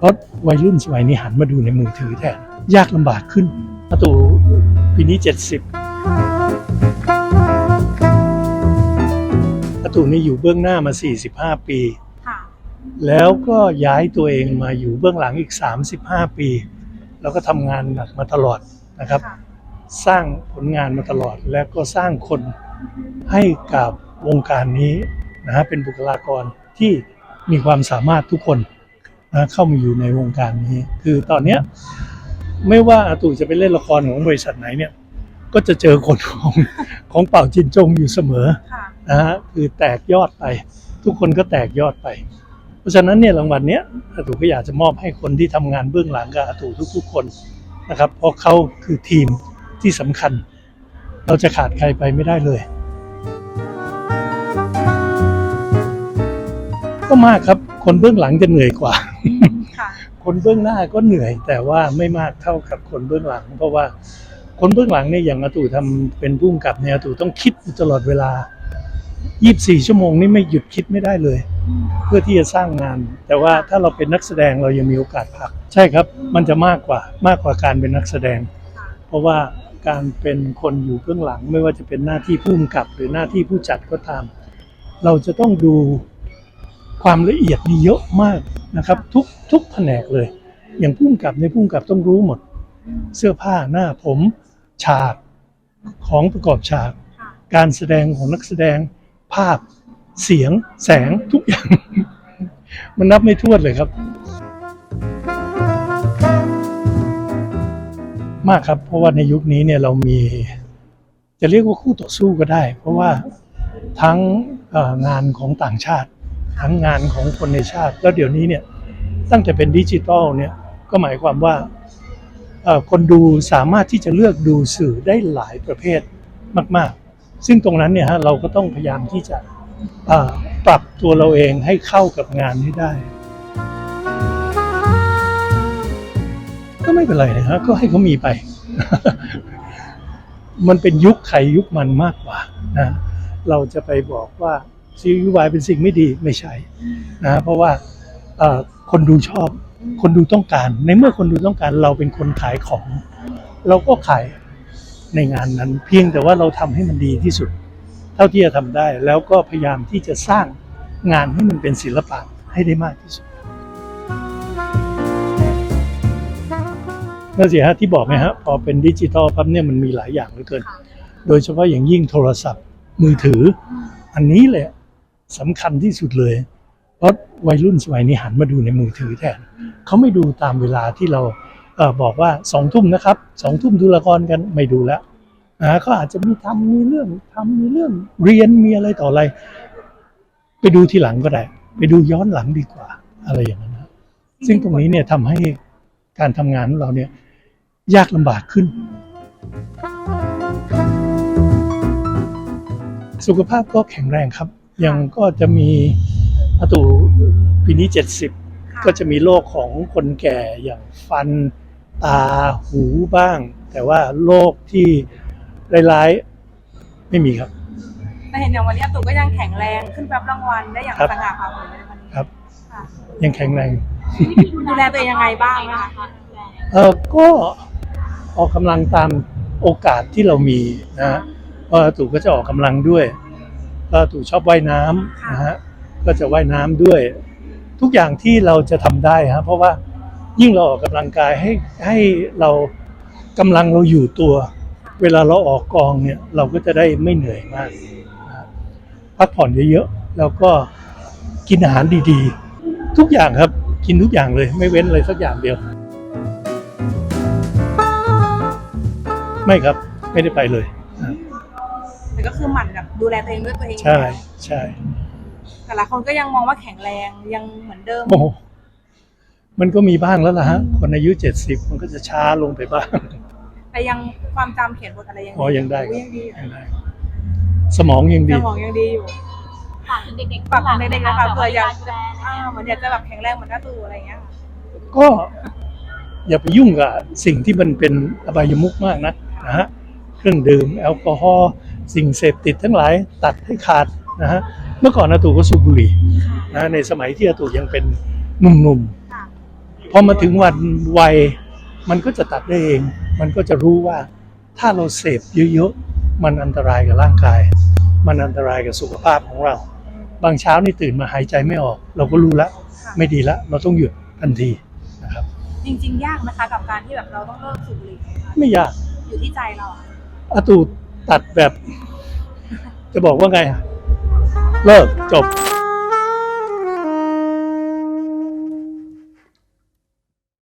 เพราะวัยรุ่นสมัยนี้หันมาดูในมือถือแทนยากลำบากขึ้นอาตู่ปีนี้ 70อาตู่นี่อยู่เบื้องหน้ามา 45 ปีค่ะแล้วก็ย้ายตัวเองมาอยู่เบื้องหลังอีก 35 ปี แล้วก็ทำงานหนักมาตลอดนะครับค่ะสร้างผลงานมาตลอด และก็สร้างคนให้กับวงการนี้นะฮะเป็นบุคลากรที่มีความสามารถทุกคน นะเข้ามาอยู่ในวงการนี้ คือตอนเนี้ยไม่ว่าอาตู่จะไปเล่นละครของบริษัทไหนเนี่ย ก็จะเจอคนของของเป่าจินจงอยู่เสมอค่ะนะฮะคือแตกยอดไป ทุกคนก็แตกยอดไป เพราะฉะนั้นเนี่ยรางวัลเนี้ยอาตู่ก็อยากจะมอบให้คนที่ทำงานเบื้องหลังกับอาตู่ทุกๆคนนะครับ เพราะเขาคือทีมที่สำคัญ เราจะขาดใครไปไม่ได้เลยก็มากครับ คนเบื้องหลังจะเหนื่อยกว่า ค่ะคนเบื้องหน้าก็เหนื่อย แต่ว่าไม่มากเท่ากับคนเบื้องหลัง เพราะว่าคนเบื้องหลังเนี่ยอย่างอาตู่ทำเป็นผู้กำกับเนี่ยอาตู่ต้องคิดอยู่ตลอดเวลา 24 ชั่วโมงนี่ไม่หยุดคิดไม่ได้เลย เพื่อที่จะสร้างงาน แต่ว่าถ้าเราเป็นนักแสดงเรายังมีโอกาสพัก ใช่ครับ มันจะมากกว่ามากกว่าการเป็นนักแสดงค่ะเพราะว่าการเป็นคนอยู่เบื้องหลังไม่ว่าจะเป็นหน้าที่ผู้กำกับ หรือหน้าที่ผู้จัดก็ตาม เราจะต้องดู ความละเอียดนี่เยอะมากนะครับ ทุกทุกแผนกเลย อย่างผู้กำกับในยผู้กำกับต้องรู้หมด เสื้อผ้าหน้าผม ฉากของประกอบฉาก การแสดงของนักแสดงภาพ เสียง แสงทุกอย่าง มันนับไม่ถ้วนเลยครับ มากครับ เพราะว่าในยุคนี้เนี่ยเรามี จะเรียกว่าคู่ต่อสู้ก็ได้ เพราะว่าทั้งงานของต่างชาติ ทั้งงานของคนในชาติ แล้วเดี๋ยวนี้เนี่ยตั้งแต่เป็นดิจิตอลเนี่ยก็หมายความว่าคนดูสามารถที่จะเลือกดูสื่อได้หลายประเภทมาก ๆ ซึ่งตรงนั้นเนี่ยฮะเราก็ต้องพยายามที่จะปรับตัวเราเองให้เข้ากับงานให้ได้ ก็ไม่เป็นไรนะฮะก็ให้เขามีไป มันเป็นยุคใครยุคมันมากกว่านะเราจะไปบอกว่า ซีรีส์วายเป็นสิ่งไม่ดีไม่ใช่นะเพราะว่าเอ่อคนดูชอบคนดูต้องการ ในเมื่อคนดูต้องการเราเป็นคนขายของ เราก็ขายในงานนั้น เพียงแต่ว่าเราทำให้มันดีที่สุด เท่าที่จะทำได้ แล้วก็พยายามที่จะสร้างงานให้มันเป็นศิลปะให้ได้มากที่สุดนั่นสิฮะที่บอกไงฮะพอเป็นดิจิตอลปั๊บเนี่ยมันมีหลายอย่างเหลือเกินค่ะโดยเฉพาะอย่างยิ่งโทรศัพท์มือถือ อันนี้แหละ สำคัญที่สุดเลย เพราะวัยรุ่นสมัยนี้หันมาดูในมือถือแทนเขาไม่ดูตามเวลาที่เราเออบอกว่าสองทุ่มนะครับสองทุ่มดูละครกันไม่ดูแล้วนะเขาอาจจะมีทำมีเรื่องทำมีเรื่องเรียนมีอะไรต่ออะไร ไปดูทีหลังก็ได้ ไปดูย้อนหลังดีกว่า อะไรอย่างนั้นนะซึ่งตรงนี้เนี่ยทำให้การทำงานของเราเนี่ยยากลำบากขึ้น สุขภาพก็แข็งแรงครับ ยังก็จะมีอาตู่ปีนี้ 70 ก็จะมีโรคของคนแก่อย่างฟันตาหูบ้าง แต่ว่าโรคที่ร้ายๆไม่มีครับแต่เห็นอย่างวันนี้อาตู่ก็ยังแข็งแรงขึ้นรับรางวัลได้อย่างครับสง่าผ่าเผยในวันนี้ครับค่ะยังแข็งแรงดูแลตัวเองยังไงบ้างนะคะเออก็ออกกำลังตามโอกาสที่เรามีนะฮะเพราะอาตู่ก็จะออกกำลังด้วย ก็อาตู่ชอบว่ายน้ำนะฮะก็จะว่ายน้ำด้วย ทุกอย่างที่เราจะทำได้ฮะเพราะว่ายิ่งเราออกกำลังกายให้ให้เรากำลังเราอยู่ตัว เวลาเราออกกองเนี่ยเราก็จะได้ไม่เหนื่อยมากนะฮะพักผ่อนเยอะๆแล้วก็กินอาหารดีๆ ทุกอย่างครับกินทุกอย่างเลยไม่เว้นเลยสักอย่างเดียว ไม่ครับไม่ได้ไปเลยนะ แต่ก็คือหมั่นแบบดูแลตัวเองด้วยตัวเองใช่ใช่แต่ละคนก็ยังมองว่าแข็งแรงยังเหมือนเดิมโอ้โหมันก็มีบ้างแล้วล่ะฮะคนอายุเจ็ดสิบมันก็จะช้าลงไปบ้าง แต่ยังความจำเขียนบทอะไรยังอ๋อยังได้โยังดีอยู่ยังได้สมองยังสดีมองยังดีอยู่ฝากถึงเด็กๆฝากถึงเด็กๆนะคะเผื่ออยากดูแลอ่าเหมือนอยากจะแบบแข็งแรงเหมือนน้าตู่อะไรอย่างเงี้ยค่ะก็อย่าไปยุ่งกับสิ่งที่มันเป็นอบายมุกมากนะนะฮะเครื่องดื่มแอลกอฮอล์ สิ่งเสพติดทั้งหลายตัดให้ขาดนะฮะเมื่อก่อนอาตู่ก็สูบบุหรี่นะในสมัยที่อาตู่ยังเป็นหนุ่มค่ะๆพอมาถึงวันวัยมันก็จะตัดได้เอง มันก็จะรู้ว่าถ้าเราเสพเยอะๆมันอันตรายกับร่างกาย มันอันตรายกับสุขภาพของเรา บางเช้านี่ตื่นมาหายใจไม่ออก เราก็รู้แล้วค่ะไม่ดีแล้วเราต้องหยุดทันทีนะครับ จริงๆ ยากนะคะกับการที่แบบเราต้องเลิกสูบบุหรี่ค่ะไม่ยากอยู่ที่ใจเราอะอาตู ตัดแบบ จะบอกว่าไงอะเลิกจบ